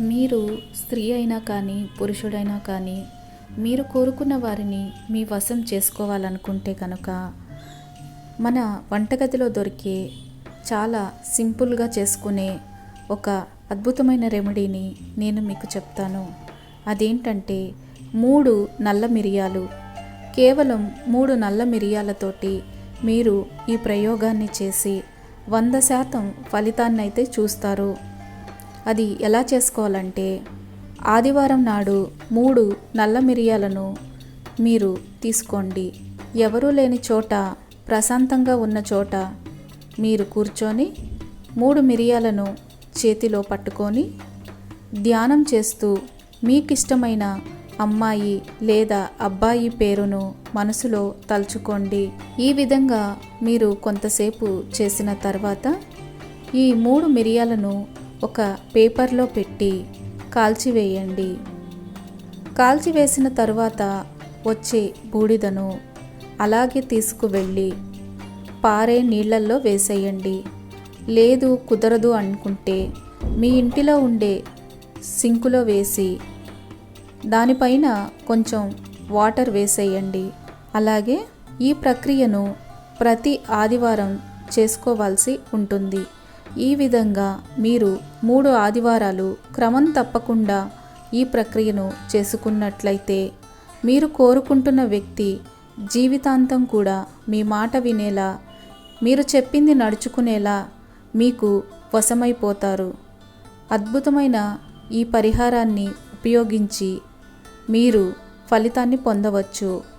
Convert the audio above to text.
మీరు స్త్రీ అయినా కానీ పురుషుడైనా కానీ మీరు కోరుకున్న వారిని మీ వశం చేసుకోవాలనుకుంటే కనుక మన వంటగదిలో దొరికే చాలా సింపుల్గా చేసుకునే ఒక అద్భుతమైన రెమెడీని నేను మీకు చెప్తాను. అదేంటంటే మూడు నల్ల మిరియాలు. కేవలం మూడు నల్ల మిరియాలతోటి మీరు ఈ ప్రయోగాన్ని చేసి వంద శాతం ఫలితాన్నైతే చూస్తారు. అది ఎలా చేసుకోవాలంటే ఆదివారం నాడు మూడు నల్ల మిరియాలను మీరు తీసుకోండి. ఎవరూ లేని చోట ప్రశాంతంగా ఉన్న చోట మీరు కూర్చొని మూడు మిరియాలను చేతిలో పట్టుకొని ధ్యానం చేస్తూ మీకు ఇష్టమైన అమ్మాయి లేదా అబ్బాయి పేరును మనసులో తలుచుకోండి. ఈ విధంగా మీరు కొంతసేపు చేసిన తర్వాత ఈ మూడు మిరియాలను ఒక పేపర్లో పెట్టి కాల్చివేయండి. కాల్చివేసిన తర్వాత వచ్చే బూడిదను అలాగే తీసుకువెళ్ళి పారే నీళ్ళల్లో వేసేయండి. లేదు కుదరదు అనుకుంటే మీ ఇంటిలో ఉండే సింకులో వేసి దానిపైన కొంచెం వాటర్ వేసేయండి. అలాగే ఈ ప్రక్రియను ప్రతి ఆదివారం చేసుకోవాల్సి ఉంటుంది. ఈ విధంగా మీరు మూడు ఆదివారాలు క్రమం తప్పకుండా ఈ ప్రక్రియను చేసుకున్నట్లయితే మీరు కోరుకుంటున్న వ్యక్తి జీవితాంతం కూడా మీ మాట వినేలా మీరు చెప్పింది నడుచుకునేలా మీకు వశమైపోతారు. అద్భుతమైన ఈ పరిహారాన్ని ఉపయోగించి మీరు ఫలితాన్ని పొందవచ్చు.